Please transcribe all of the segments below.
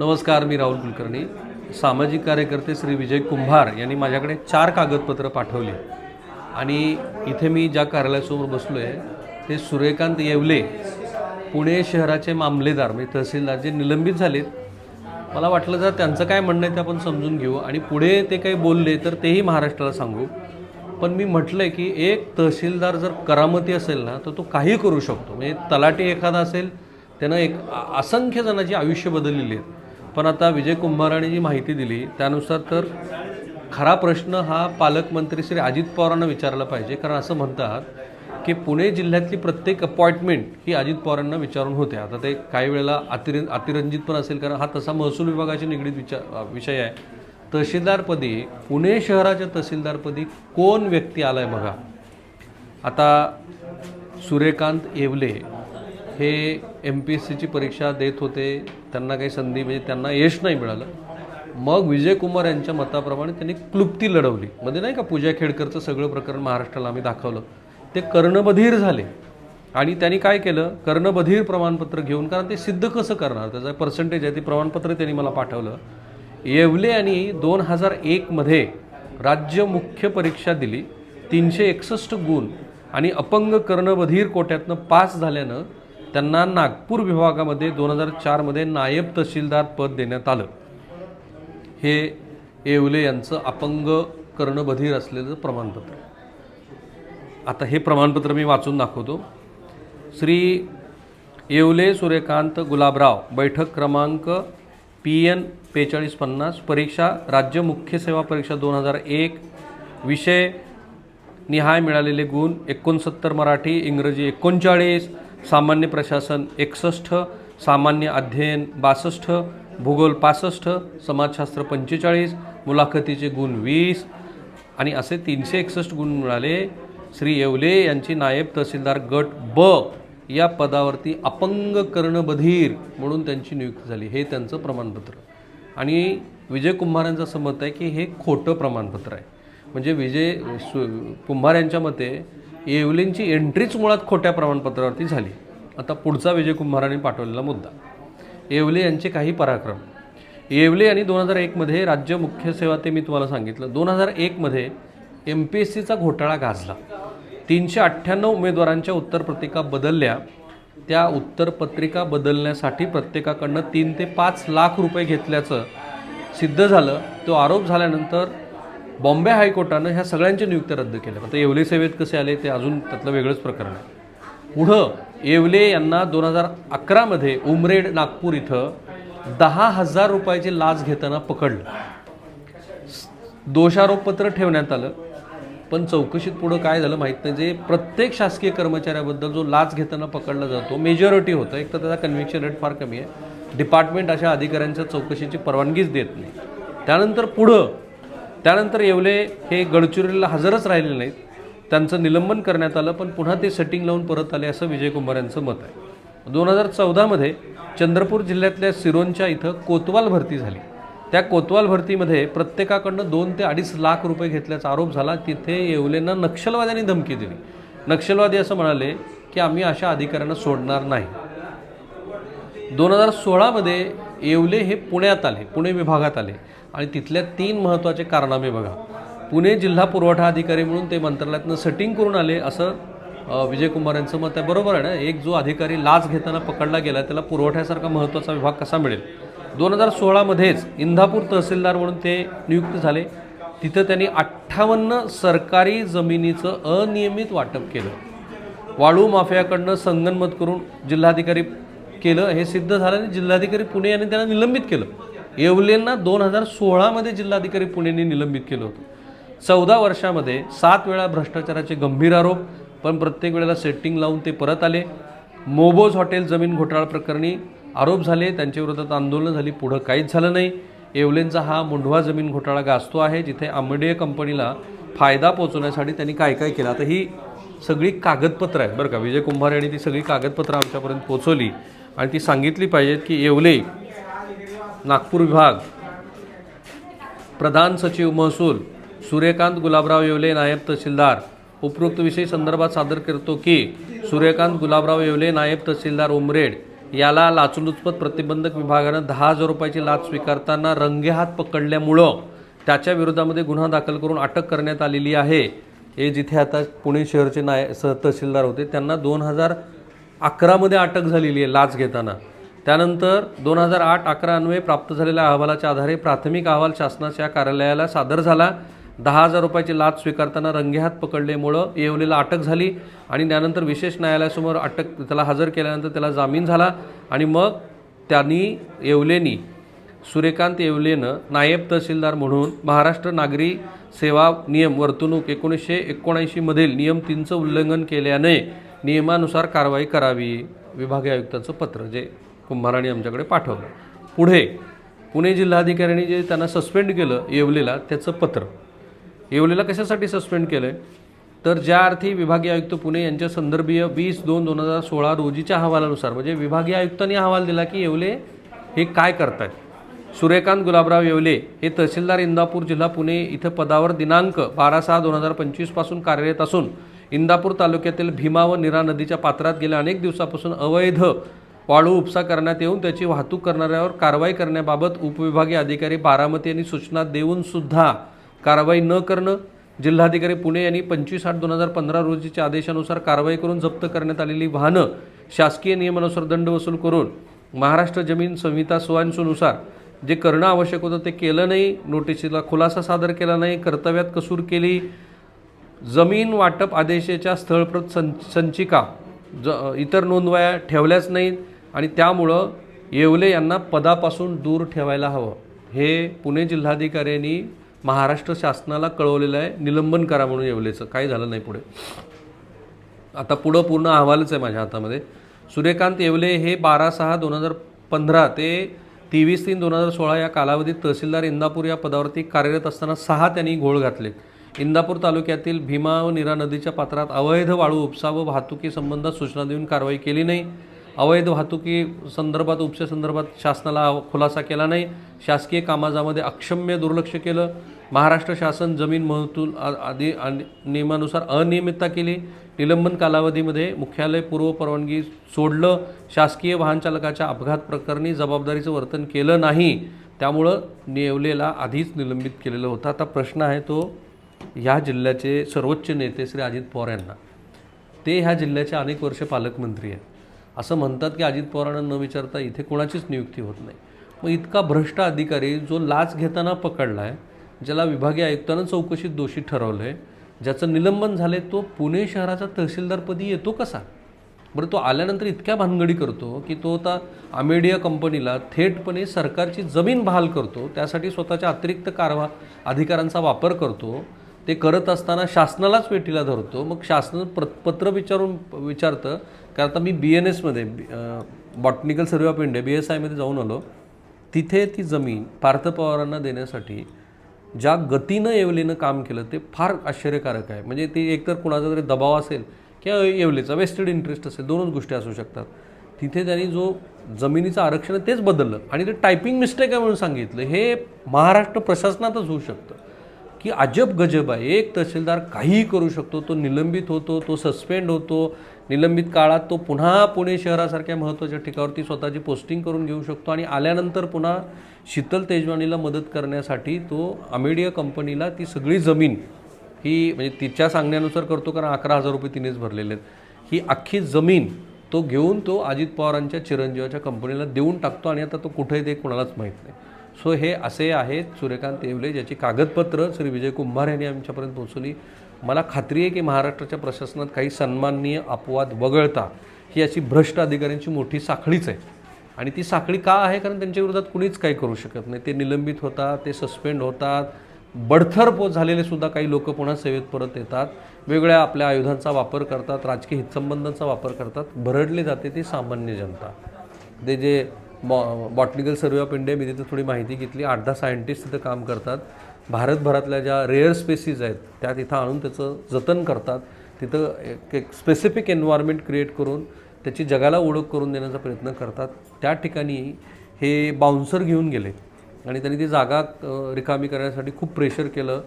नमस्कार मी राहुल कुलकर्णी. सामाजिक कार्यकर्ते श्री विजय कुंभार यांनी माझ्याकडे चार कागदपत्र पाठवली. आणि इथे मी ज्या कार्यालयासमोर बसलो आहे ते सूर्यकांत येवले पुणे शहराचे मामलेदार म्हणजे तहसीलदार जे निलंबित झालेत. मला वाटलं जर त्यांचं काय म्हणणं आहे ते आपण समजून घेऊ. आणि पुढे ते काही बोलले तर तेही महाराष्ट्राला सांगू. पण मी म्हटलं आहे की एक तहसीलदार जर करामती असेल ना तर तो काही करू शकतो. म्हणजे तलाठी एखादा असेल त्यानं एक असंख्य जणांची आयुष्य बदललेली आहेत. पण आता विजय कुंभाराने जी माहिती दिली त्यानुसार तर खरा प्रश्न हा पालकमंत्री श्री अजित पवारांना विचारला पाहिजे. कारण असं म्हणतात की पुणे जिल्ह्यातली प्रत्येक अपॉइंटमेंट ही अजित पवारांना विचारून होते. आता ते काही वेळेला अतिर अतिरंजित पण असेल कारण हा तसा महसूल विभागाशी निगडीत विचार विषय आहे. तहसीलदारपदी पुणे शहराच्या तहसीलदारपदी कोण व्यक्ती आला आहे बघा. आता सूर्यकांत येवले हे एम पी एस सीची परीक्षा देत होते. त्यांना काही संधी म्हणजे त्यांना यश नाही मिळालं. मग विजय कुमार यांच्या मताप्रमाणे त्यांनी क्लुप्ती लढवली. मध्ये नाही का पूजा खेडकरचं सगळं प्रकरण महाराष्ट्राला आम्ही दाखवलं. ते कर्णबधीर झाले. आणि त्यांनी काय केलं? कर्णबधीर प्रमाणपत्र घेऊन कारण ते सिद्ध कसं करणार? त्याचं पर्सेंटेज आहे ते प्रमाणपत्र त्यांनी मला पाठवलं. येवले यांनी दोन हजार एकमध्ये राज्य मुख्य परीक्षा दिली. तीनशे एकसष्ट गुण. आणि अपंग कर्णबधीर कोट्यातनं पास झाल्यानं त्यांना नागपूर विभागामध्ये दोन हजार चारमध्ये नायब तहसीलदार पद देण्यात आलं. हे येवले यांचं अपंग कर्णबधीर असलेलं प्रमाणपत्र. आता हे प्रमाणपत्र मी वाचून दाखवतो. श्री येवले सूर्यकांत गुलाबराव बैठक क्रमांक पी एन बेचाळीस पन्नास परीक्षा राज्य मुख्य सेवा परीक्षा दोन हजार एक विषय निहाय मिळालेले गुण एकोणसत्तर मराठी इंग्रजी एकोणचाळीस सामान्य प्रशासन एकसष्ट सामान्य अध्ययन बासष्ट भूगोल पासष्ट समाजशास्त्र पंचेचाळीस मुलाखतीचे गुण वीस आणि असे तीनशे एकसष्ट गुण मिळाले. श्री येवले यांची नायब तहसीलदार गट ब या पदावरती अपंग कर्णबधीर म्हणून त्यांची नियुक्ती झाली. हे त्यांचं प्रमाणपत्र. आणि विजय कुंभार यांचं असं मत आहे की हे खोटं प्रमाणपत्र आहे. म्हणजे विजय सु कुंभार यांच्या मते येवलेंची एंट्रीच मुळात खोट्या प्रमाणपत्रावरती झाली. आता पुढचा विजय कुंभारांनी पाठवलेला मुद्दा. येवले यांचे काही पराक्रम. येवले यांनी दोन हजार एकमध्ये राज्य मुख्य सेवा ते मी तुम्हाला सांगितलं. दोन हजार एकमध्ये एम पी एस सीचा घोटाळा गाजला. तीनशे अठ्ठ्याण्णव उमेदवारांच्या उत्तरपत्रिका बदलल्या. त्या उत्तरपत्रिका बदलण्यासाठी प्रत्येकाकडनं तीन ते पाच लाख रुपये घेतल्याचं सिद्ध झालं. तो आरोप झाल्यानंतर बॉम्बे हायकोर्टानं ह्या सगळ्यांच्या नियुक्त्या रद्द केल्या आता येवले सेवेत कसे आले ते अजून त्यातलं वेगळंच प्रकरण आहे. पुढं येवले यांना दोन हजार अकरामध्ये उमरेड नागपूर इथं दहा हजार रुपयाची लाच घेताना पकडलं. दोषारोपपत्र ठेवण्यात आलं. पण चौकशीत पुढं काय झालं माहीत नाही. जे प्रत्येक शासकीय कर्मचाऱ्याबद्दल जो लाच घेताना पकडला जातो मेजॉरिटी होतं. एक तर त्याचा कन्व्हिक्शन रेट फार कमी आहे. डिपार्टमेंट अशा अधिकाऱ्यांच्या चौकशीची परवानगीच देत नाही. त्यानंतर पुढं त्यानंतर येवले हे गडचिरोलीला हजरच राहिले नाहीत. त्यांचं निलंबन करण्यात आलं पण पुन्हा ते सेटिंग लावून परत आले असं विजय कुमार यांचं मत आहे. दोन हजार चौदामध्ये चंद्रपूर जिल्ह्यातल्या सिरोंच्या इथं कोतवाल भरती झाली. त्या कोतवाल भरतीमध्ये प्रत्येकाकडनं दोन ते अडीच लाख रुपये घेतल्याचा आरोप झाला. तिथे येवलेंना नक्षलवाद्यांनी धमकी दिली. नक्षलवादी असं म्हणाले की आम्ही अशा अधिकाऱ्यांना सोडणार नाही. दोन हजार सोळामध्ये येवले हे पुण्यात आले पुणे विभागात आले. आणि तिथल्या तीन महत्त्वाचे कारनामे बघा. पुणे जिल्हा पुरवठा अधिकारी म्हणून ते मंत्रालयातनं सेटिंग करून आले असं विजयकुमार यांचं मत आहे. बरोबर आहे ना? एक जो अधिकारी लाच घेताना पकडला गेला त्याला पुरवठ्यासारखा महत्त्वाचा विभाग कसा मिळेल? दोन हजार सोळामध्येच इंदापूर तहसीलदार म्हणून ते नियुक्त झाले. तिथं त्यांनी अठ्ठावन्न सरकारी जमिनीचं अनियमित वाटप केलं. वाळू माफियाकडनं संगनमत करून जिल्हाधिकारी केलं हे सिद्ध झालं आणि जिल्हाधिकारी पुणे यांनी त्यांना निलंबित केलं. येवलेंना दोन हजार सोळामध्ये जिल्हाधिकारी पुणेने निलंबित केलं होतं. चौदा वर्षामध्ये सात वेळा भ्रष्टाचाराचे गंभीर आरोप पण प्रत्येक वेळेला सेटिंग लावून ते परत आले. मोबोज हॉटेल जमीन घोटाळा प्रकरणी आरोप झाले त्यांच्या विरोधात आंदोलनं झाली पुढं काहीच झालं नाही. येवलेंचा हा मुंढवा जमीन घोटाळा गाजतो आहे जिथे आंबेडे कंपनीला फायदा पोहोचवण्यासाठी त्यांनी काय काय केलं. आता ही सगळी कागदपत्रं आहेत बरं का विजय कुंभार यांनी ती सगळी कागदपत्रं आमच्यापर्यंत पोहोचवली. आणि ती सांगितली पाहिजेत की येवले नागपूर विभाग प्रधान सचिव महसूल सूर्यकांत गुलाबराव येवले नायब तहसीलदार. उपरोक्त विषय संदर्भात सादर करतो की सूर्यकांत गुलाबराव येवले नायब तहसीलदार उमरेड याला लाचलुचपत प्रतिबंधक विभागानं दहा हजार रुपयाची लाच स्वीकारताना रंगेहात पकडल्यामुळं त्याच्या विरोधामध्ये गुन्हा दाखल करून अटक करण्यात आलेली आहे. हे जिथे आता पुणे शहरचे नाय सह तहसीलदार होते त्यांना दोन हजार अकरामध्ये अटक झालेली आहे लाच घेताना. त्यानंतर दोन हजार आठ अकरा अन्वये प्राप्त झालेल्या अहवालाच्या आधारे प्राथमिक अहवाल शासनाच्या कार्यालयाला सादर झाला. दहा हजार रुपयाची लाच स्वीकारताना रंगेहात पकडल्यामुळं येवलेला अटक झाली आणि त्यानंतर विशेष न्यायालयासमोर अटक त्याला हजर केल्यानंतर त्याला जामीन झाला आणि मग त्यांनी येवलेनी सूर्यकांत येवलेनं नायब तहसीलदार म्हणून महाराष्ट्र नागरी सेवा नियम वर्तणूक एकोणीसशे एकोणऐंशीमधील नियम तीनचं उल्लंघन केल्याने नियमानुसार कारवाई करावी विभागीय आयुक्ताचं पत्र जे कुंभारांनी आमच्याकडे पाठवलं. पुढे पुणे जिल्हाधिकाऱ्यांनी जे त्यांना सस्पेंड केलं येवलेला त्याचं पत्र. येवलेला कशासाठी सस्पेंड केलं आहे तर ज्या अर्थी विभागीय आयुक्त पुणे यांच्या संदर्भीय वीस दोन दोन हजार सोळा रोजीच्या अहवालानुसार म्हणजे विभागीय आयुक्तांनी अहवाल दिला की येवले हे काय करतायत? सूर्यकांत गुलाबराव येवले हे तहसीलदार इंदापूर जिल्हा पुणे इथं पदावर दिनांक बारा सहा दोन हजार पंचवीसपासून कार्यरत असून इंदापूर तालुक्यातील भीमा व निरा नदीच्या पात्रात गेल्या अनेक दिवसापासून अवैध वाळू उपसा करण्यात येऊन त्याची वाहतूक करणाऱ्यावर कारवाई करण्याबाबत उपविभागीय अधिकारी बारामती यांनी सूचना देऊन सुद्धा कारवाई न करणं जिल्हाधिकारी पुणे यांनी पंचवीस आठ दोन हजार पंधरा रोजीच्या आदेशानुसार कारवाई करून जप्त करण्यात आलेली वाहनं शासकीय नियमानुसार दंड वसूल करून महाराष्ट्र जमीन संहिता सोळांशोनुसार जे करणं आवश्यक होतं ते केलं नाही नोटिसीला खुलासा सादर केला नाही कर्तव्यात कसूर केली जमीन वाटप आदेशाच्या स्थळप्रत सं संचिका ज इतर नोंदवया ठेवल्याच नाहीत आणि त्यामुळं येवले यांना पदापासून दूर ठेवायला हवं. हे पुणे जिल्हाधिकाऱ्यांनी महाराष्ट्र शासनाला कळवलेलं आहे. निलंबन करा म्हणून येवलेचं. काही झालं नाही पुढे. आता पुढं पूर्ण अहवालच आहे माझ्या हातामध्ये. सूर्यकांत येवले हे बारा सहा दोन हजार पंधरा ते तेवीस तीन दोन हजार सोळा या कालावधीत तहसीलदार इंदापूर या पदावरती कार्यरत असताना सहा त्यांनी घोळ घातले. इंदापूर तालुक्यातील भीमा व निरा नदीच्या पात्रात अवैध वाळू उपसा व वाहतुकी संबंधात सूचना देऊन कारवाई केली नाही. अवैध वाहतुकी संदर्भात उपसासंदर्भात शासनाला खुलासा केला नाही. शासकीय कामाजामध्ये अक्षम्य दुर्लक्ष केलं. महाराष्ट्र शासन जमीन महसूल आ- आदी आणि नियमानुसार अनियमितता केली. निलंबन कालावधीमध्ये मुख्यालय पूर्व परवानगी सोडलं. शासकीय वाहनचालकाच्या अपघात प्रकरणी जबाबदारीचं वर्तन केलं नाही. त्यामुळं नेवलेला आधीच निलंबित केलेलं होतं. आता प्रश्न आहे तो ह्या जिल्ह्याचे सर्वोच्च नेते श्री अजित पवार यांना. ते ह्या जिल्ह्याचे अनेक वर्ष पालकमंत्री आहेत. असं म्हणतात की अजित पवारांना न विचारता इथे कोणाचीच नियुक्ती होत नाही. मग इतका भ्रष्ट अधिकारी जो लाच घेताना पकडला आहे ज्याला विभागीय आयुक्तानं चौकशीत दोषी ठरवलं आहे ज्याचं निलंबन झालं आहे तो पुणे शहराचा तहसीलदारपदी येतो कसा? बरं तो आल्यानंतर इतक्या भानगडी करतो की तो आता अमेडिया कंपनीला थेटपणे सरकारची जमीन बहाल करतो त्यासाठी स्वतःच्या अतिरिक्त कारवा अधिकारांचा वापर करतो ते करत असताना शासनालाच वेठीला धरतो. मग शासन प्र पत्र विचारून विचारतं. कारण आता मी बी एन एसमध्ये Botanical Survey of India B S आयमध्ये जाऊन आलो. तिथे ती जमीन पार्थ पवारांना देण्यासाठी ज्या गतीनं येवलेनं काम केलं ते फार आश्चर्यकारक आहे. म्हणजे ते एकतर कुणाचा तरी दबाव असेल किंवा येवलेचा वेस्टेड इंटरेस्ट असेल दोनच गोष्टी असू शकतात. तिथे त्यांनी जो जमिनीचं आरक्षण आहे तेच बदललं. आणि ते टायपिंग मिस्टेक आहे म्हणून सांगितलं. हे महाराष्ट्र प्रशासनातच होऊ शकतं. की अजब गजब आहे. एक तहसीलदार काहीही करू शकतो. तो निलंबित होतो तो सस्पेंड होतो. निलंबित काळात तो पुन्हा पुणे शहरासारख्या महत्त्वाच्या ठिकाणावरती स्वतःची पोस्टिंग करून घेऊ शकतो आणि आल्यानंतर पुन्हा शीतल तेजवानीला मदत करण्यासाठी तो अमेडिया कंपनीला ती सगळी जमीन ही म्हणजे तिच्या सांगण्यानुसार करतो कारण अकरा हजार रुपये तिनेच भरलेले आहेत. ही अख्खी जमीन तो घेऊन तो अजित पवारांच्या चिरंजीवाच्या कंपनीला देऊन टाकतो आणि आता तो कुठे आहे ते कोणालाच माहीत नाही. सो हे असे आहेत सूर्यकांत येवले ज्याची कागदपत्र श्री विजय कुंभार यांनी आमच्यापर्यंत पोहोचवली. मला खात्री आहे की महाराष्ट्राच्या प्रशासनात काही सन्माननीय अपवाद वगळता ही अशी भ्रष्ट अधिकाऱ्यांची मोठी साखळीच आहे. आणि ती साखळी का आहे? कारण त्यांच्या विरोधात कुणीच काही करू शकत नाही. ते निलंबित होतात ते सस्पेंड होतात बडथरपो झालेले सुद्धा काही लोक पुन्हा सेवेत परत येतात. वेगवेगळ्या आपल्या आयुधांचा वापर करतात राजकीय हितसंबंधांचा वापर करतात. भरडली जाते ती सामान्य जनता. ते जे बॉ बॉटनिकल सर्वे ऑफ इंडिया मी तिथे थोडी माहिती घेतली. आठ दहा सायंटिस्ट तिथं काम करतात. भारतभरातल्या ज्या रेअर स्पेसीज आहेत त्या तिथं आणून त्याचं जतन करतात. तिथं एक एक स्पेसिफिक एन्व्हायरमेंट क्रिएट करून त्याची जगाला ओळख करून देण्याचा प्रयत्न करतात. त्या ठिकाणी हे बाउन्सर घेऊन गेले. आणि त्यांनी ती जागा रिकामी करण्यासाठी खूप प्रेशर केलं.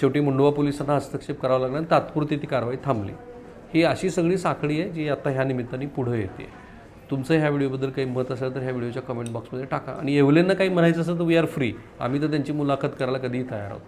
शेवटी मुंडवा पोलिसांना हस्तक्षेप करावा लागला आणि तात्पुरती ती कारवाई थांबली. ही अशी सगळी साखळी आहे जी आता ह्या निमित्ताने पुढं येते. तुमचं ह्या व्हिडिओबद्दल काही मत असेल तर ह्या व्हिडिओच्या कमेंट बॉक्समध्ये टाका. आणि येवलेंना काही म्हणायचं असेल तर वी आर फ्री आम्ही तर त्यांची मुलाखत करायला कधीही तयार आहोत.